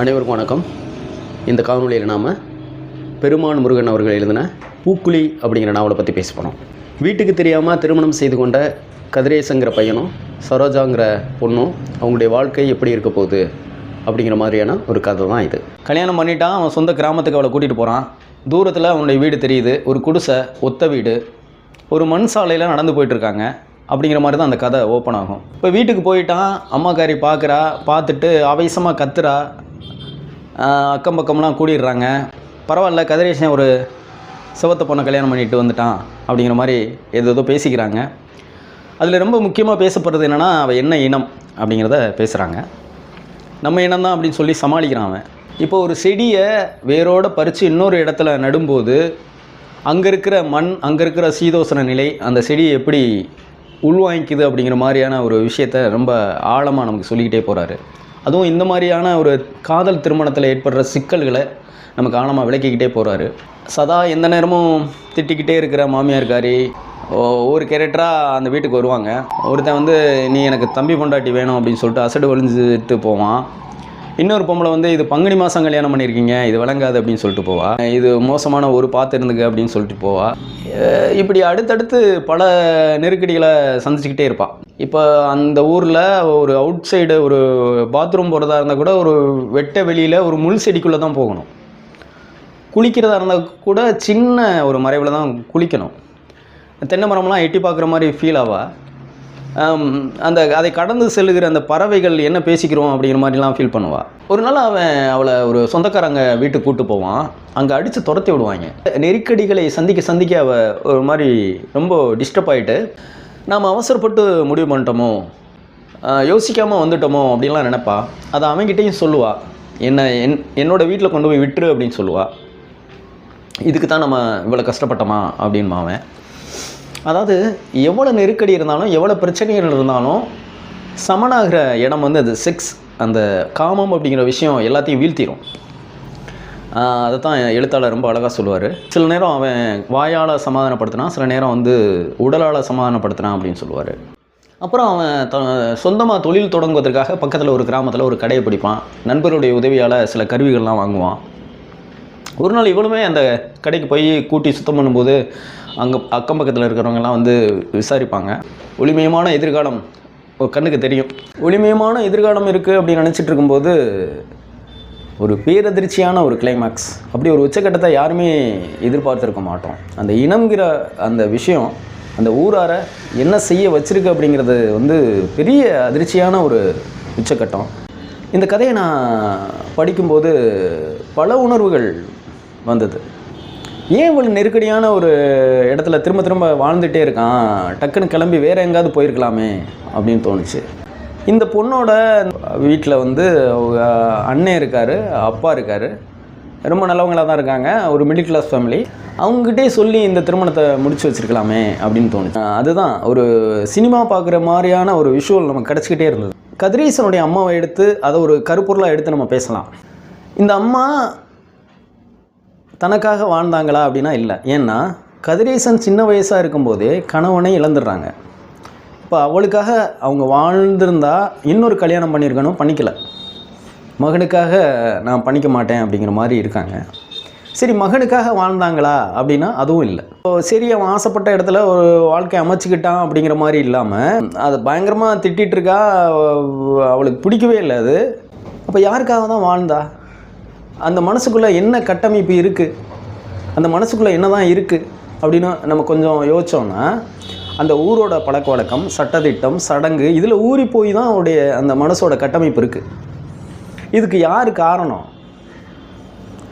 அனைவருக்கும் வணக்கம். இந்த காணொலியில் நாம் பெருமான் முருகன் அவர்கள் எழுதின பூக்குழி அப்படிங்கிற நாவலை பற்றி பேச போகிறோம் வீட்டுக்கு தெரியாமல் திருமணம் செய்து கொண்ட கதிரேசங்கிற பையனும் சரோஜாங்கிற பொண்ணும் அவங்களுடைய வாழ்க்கை எப்படி இருக்க போகுது அப்படிங்கிற மாதிரியான ஒரு கதை தான் இது. கல்யாணம் பண்ணிட்டான் அவன் சொந்த கிராமத்துக்கு அவளை கூட்டிகிட்டு போகிறான் தூரத்தில் அவனுடைய வீடு தெரியுது ஒரு குடிசை ஒத்த வீடு ஒரு மண் சாலையில் நடந்து போயிட்டுருக்காங்க அப்படிங்கிற மாதிரி தான் அந்த கதை ஓப்பன் ஆகும். இப்போ வீட்டுக்கு போயிட்டான் அம்மாக்காரி பார்க்குறா பார்த்துட்டு ஆவேசமாக கத்துறா அக்கம் பக்கம்லாம் கூடிடுறாங்க. பரவாயில்ல கதிரேசன் ஒரு சிவத்த பொண்ணை கல்யாணம் பண்ணிட்டு வந்துட்டான் அப்படிங்கிற மாதிரி ஏதோ ஏதோ பேசிக்கிறாங்க. அதில் ரொம்ப முக்கியமாக பேசப்படுறது என்னென்னா அவள் என்ன இனம் அப்படிங்கிறத பேசுகிறாங்க நம்ம இனம் தான் அப்படின்னு சொல்லி சமாளிக்கிறான் அவன். இப்போ ஒரு செடியை வேரோடு பறித்து இன்னொரு இடத்துல நடும்போது அங்கே இருக்கிற மண் அங்கே இருக்கிற சீதோசன நிலை அந்த செடியை எப்படி உள்வாங்கிக்குது அப்படிங்கிற மாதிரியான ஒரு விஷயத்த ரொம்ப ஆழமாக நமக்கு சொல்லிக்கிட்டே போகிறாரு அதுவும் இந்த மாதிரியான ஒரு காதல் திருமணத்தில் ஏற்படுற சிக்கல்களை நம்ம காலமாக விளக்கிக்கிட்டே போகிறாரு சதா எந்த நேரமும் திட்டிக்கிட்டே இருக்கிற மாமியார்காரி ஒ- ஒவ்வொரு கேரக்டராக அந்த வீட்டுக்கு வருவாங்க. ஒருத்தன் வந்து நீ எனக்கு தம்பி பொண்டாட்டி வேணும் அப்படின்னு சொல்லிட்டு அசடு ஒழிஞ்சிட்டு போவான். இன்னொரு பொம்பளை வந்து இது பங்குனி மாதம் கல்யாணம் பண்ணியிருக்கீங்க இது விளங்காது அப்படின்னு சொல்லிட்டு போவா. இது மோசமான ஒரு பார்த்து இருந்துக்கு அப்படின்னு சொல்லிட்டு போவா. இப்படி அடுத்தடுத்து பல நெருக்கடிகளை சந்திச்சுக்கிட்டே இருப்பாள் இப்போ அந்த ஊரில் ஒரு அவுட் சைடு ஒரு பாத்ரூம் போகிறதா இருந்தால் கூட ஒரு வெட்ட வெளியில் ஒரு முள் செடிக்குள்ளே தான் போகணும். குளிக்கிறதா இருந்தால் கூட சின்ன ஒரு மறைவில் தான் குளிக்கணும். தென்னை மரம்லாம் எட்டி பார்க்குற மாதிரி ஃபீல் ஆவா? அந்த அதை கடந்து செல்லுகிற அந்த பறவைகள் என்ன பேசிக்கிறோம் அப்படிங்கிற மாதிரிலாம் ஃபீல் பண்ணுவா? ஒரு நாள் அவன் அவளை ஒரு சொந்தக்காரங்க வீட்டுக்கு கூப்பிட்டு போவான். அங்கே அடித்து துரத்தி விடுவாங்க. நெருக்கடிகளை சந்திக்க சந்திக்க அவள் ஒரு மாதிரி ரொம்ப டிஸ்டர்ப் ஆகிட்டு நாம் அவசரப்பட்டு முடிவு பண்ணிட்டோமோ? யோசிக்காமல் வந்துட்டோமோ அப்படின்லாம் நினைப்பா. அதை அவன்கிட்டயும் சொல்லுவா. என்னை என் என்னோடய வீட்டில் கொண்டு போய் விட்டுரு அப்படின்னு சொல்லுவாள் இதுக்கு தான் நம்ம இவ்வளோ கஷ்டப்பட்டோமா அப்படின்மா அவன். அதாவது எவ்வளோ நெருக்கடி இருந்தாலும் எவ்வளோ பிரச்சனைகள் இருந்தாலும் சமனாகிற இடம் வந்து அது செக்ஸ் அந்த காமம் அப்படிங்கிற விஷயம் எல்லாத்தையும் வீழ்த்திடும் அதை தான் எழுத்தாளர் ரொம்ப அழகாக சொல்லுவார். சில நேரம் அவன் வாயால் சமாதானப்படுத்தினா சில நேரம் வந்து உடலால் சமாதானப்படுத்தினான் அப்படின்னு சொல்லுவார். அப்புறம் அவன் த சொந்தமாக தொழில் தொடங்குவதற்காக பக்கத்தில் ஒரு கிராமத்தில் ஒரு கடையை பிடிப்பான். நண்பருடைய உதவியால் சில கருவிகள்லாம் வாங்குவான். ஒரு நாள் இவளுமே அந்த கடைக்கு போய் கூட்டி சுத்தம் பண்ணும்போது அங்கே அக்கம் பக்கத்தில் இருக்கிறவங்கலாம் வந்து விசாரிப்பாங்க. ஒளிமயமான எதிர்காலம் ஒரு கண்ணுக்கு தெரியும். ஒளிமயமான எதிர்காலம் இருக்குது அப்படின்னு நினச்சிட்டு இருக்கும்போது ஒரு பேரதிர்ச்சியான ஒரு கிளைமேக்ஸ் அப்படி ஒரு உச்சக்கட்டத்தை யாருமே எதிர்பார்த்துருக்க மாட்டோம். அந்த இனம்ங்கிற அந்த விஷயம் அந்த ஊரார என்ன செய்ய வச்சுருக்கு அப்படிங்கிறது வந்து பெரிய அதிர்ச்சியான ஒரு உச்சக்கட்டம். இந்த கதையை நான் படிக்கும்போது பல உணர்வுகள் வந்தது. ஏன் இவ்வளோ நெருக்கடியான ஒரு இடத்துல திரும்ப திரும்ப வாழ்ந்துகிட்டே இருக்கான்? டக்குன்னு கிளம்பி வேறு எங்கேயாவது போயிருக்கலாமே அப்படின்னு தோணுச்சு. இந்த பொண்ணோட வீட்டில் வந்து அவங்க அண்ணன் இருக்கார் அப்பா இருக்கார். ரொம்ப நல்லவங்களாக தான் இருக்காங்க. ஒரு மிடில் கிளாஸ் ஃபேமிலி அவங்ககிட்டே சொல்லி இந்த திருமணத்தை முடிச்சு வச்சிருக்கலாமே அப்படின்னு தோணுச்சு. அதுதான். ஒரு சினிமா பார்க்குற மாதிரியான ஒரு விஷுவல் நமக்கு கிடச்சிக்கிட்டே இருந்தது. கதிரேசனுடைய அம்மாவை எடுத்து அதை ஒரு கருப்பொருளாக எடுத்து நம்ம பேசலாம். இந்த அம்மா தனக்காக வாழ்ந்தாங்களா அப்படின்னா இல்லை. ஏன்னா கதிரேசன் சின்ன வயசாக இருக்கும்போதே கணவனை இழந்துடுறாங்க. இப்போ அவளுக்காக அவங்க வாழ்ந்திருந்தா இன்னொரு கல்யாணம் பண்ணியிருக்கணும் பண்ணிக்கல. மகனுக்காக நான் பண்ணிக்க மாட்டேன் அப்படிங்கிற மாதிரி இருக்காங்க. சரி மகனுக்காக வாழ்ந்தாங்களா அப்படின்னா அதுவும் இல்லை. இப்போ சரி அவன் ஆசைப்பட்ட இடத்துல ஒரு வாழ்க்கை அமைச்சுக்கிட்டான் அப்படிங்கிற மாதிரி இல்லாமல் அதை பயங்கரமாக திட்டிகிட்டு இருக்கா அவளுக்கு பிடிக்கவே இல்லை அது. அப்போ யாருக்காக தான் வாழ்ந்தா? அந்த மனசுக்குள்ளே என்ன கட்டமைப்பு இருக்குது அந்த மனசுக்குள்ளே என்ன தான் இருக்குது அப்படின்னு நம்ம கொஞ்சம் யோசித்தோன்னா அந்த ஊரோட பழக்க வழக்கம் சட்டதிட்டம் சடங்கு இதில் ஊறி போய் தான் அவருடைய அந்த மனசோட கட்டமைப்பு இருக்குது இதுக்கு யார் காரணம்?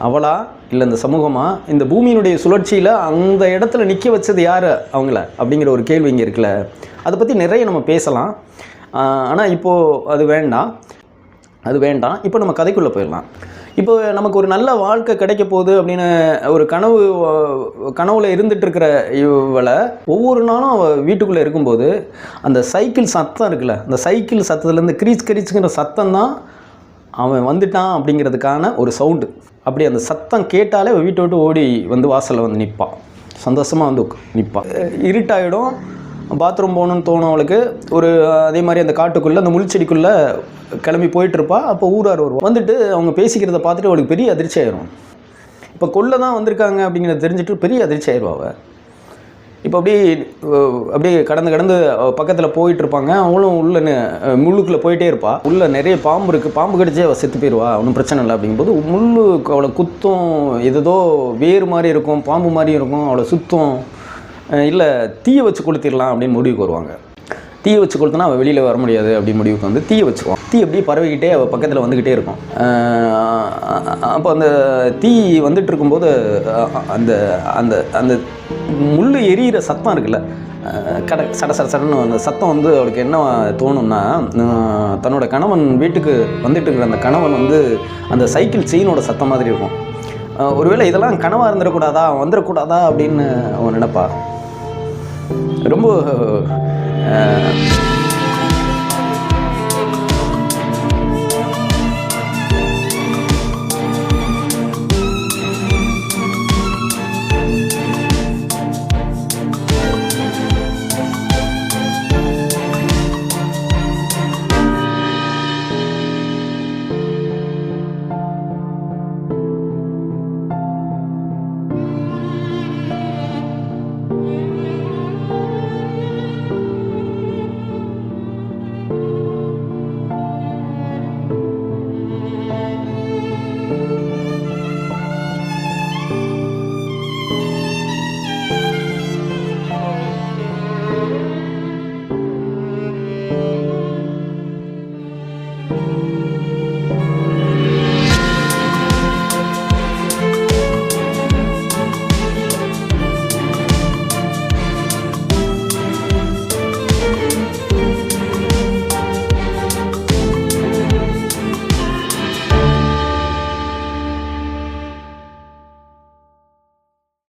அவளா இல்லை இந்த சமூகமா? இந்த பூமியினுடைய சுழற்சியில் அந்த இடத்துல நிற்க வச்சது யார் அவங்கள? அப்படிங்கிற ஒரு கேள்வி இங்கே இருக்குல்ல. அதை பற்றி நிறைய நம்ம பேசலாம். ஆனால் இப்போது அது வேண்டாம். அது வேண்டாம். இப்போ நம்ம கதைக்குள்ளே போயிடலாம். இப்போ நமக்கு ஒரு நல்ல வாழ்க்கை கிடைக்க போகுது அப்படின்னு ஒரு கனவு கனவுல இருந்துட்டு இருக்கிற இவளை ஒவ்வொரு நாளும் அவள் வீட்டுக்குள்ளே இருக்கும்போது அந்த சைக்கிள் சத்தம் இருக்குல்ல அந்த சைக்கிள் சத்தத்துலேருந்து கிரீச் கிரீச்சுங்கிற சத்தம் தான் அவன் வந்துட்டான் அப்படிங்கிறதுக்கான ஒரு சவுண்டு அப்படி அந்த சத்தம் கேட்டாலே வீட்டை விட்டு ஓடி வந்து வாசலில் வந்து நிற்பான் சந்தோஷமாக வந்து நிற்பான் இருட்டாயிடும். பாத்ரூம் போகணுன்னு தோணும் அவளுக்கு ஒரு அதே மாதிரி அந்த காட்டுக்குள்ளே அந்த முள்செடிக்குள்ளே கிளம்பி போயிட்டுருப்பா. அப்போ ஊரார் வருவோம் வந்துட்டு அவங்க பேசிக்கிறத பார்த்துட்டு அவளுக்கு பெரிய அதிர்ச்சி ஆயிரும். இப்போ கொல்ல தான் வந்திருக்காங்க அப்படிங்கிறத தெரிஞ்சுட்டு பெரிய அதிர்ச்சி ஆயிடுவா அவள் இப்போ அப்படியே அப்படியே கடந்து கடந்து பக்கத்தில் போயிட்டுருப்பாங்க. அவளும் உள்ள முள்ளுக்குள்ளே போயிட்டே இருப்பா. உள்ளே நிறைய பாம்பு இருக்குது பாம்பு கடிச்சே அவள் செத்து போயிடுவா ஒன்றும் பிரச்சனை இல்லை அப்படிங்கும்போது முள்ளு அவளை குத்தும் எதோ வேறு மாதிரி இருக்கும் பாம்பு மாதிரி இருக்கும். அவளை சுத்தம். இல்லை தீயை வச்சு கொளுத்திடலாம் அப்படின்னு முடிவுக்கு வருவாங்க. தீயை வச்சு கொளுத்தினா அவள் வெளியில் வர முடியாது அப்படின்னு முடிவுக்கு வந்து தீயை வச்சுக்குவான். தீ அப்படியே பரவிக்கிட்டே அவள் பக்கத்தில் வந்துக்கிட்டே இருக்கும். அப்போ அந்த தீ வந்துட்டு இருக்கும்போது அந்த அந்த அந்த முள் எரியிற சத்தம் இருக்குல்ல கட சட சட சடன்னு அந்த சத்தம் வந்து அவளுக்கு என்ன தோணும்னா தன்னோட கணவன் வீட்டுக்கு வந்துட்டு இருக்கிற அந்த கணவன் வந்து அந்த சைக்கிள் செயினோட சத்தம் மாதிரி இருக்கும். ஒருவேளை இதெல்லாம் கனவாக இருந்துடக்கூடாதா வந்துடக்கூடாதா அப்படின்னு அவன் நினைப்பா? ரொம்ப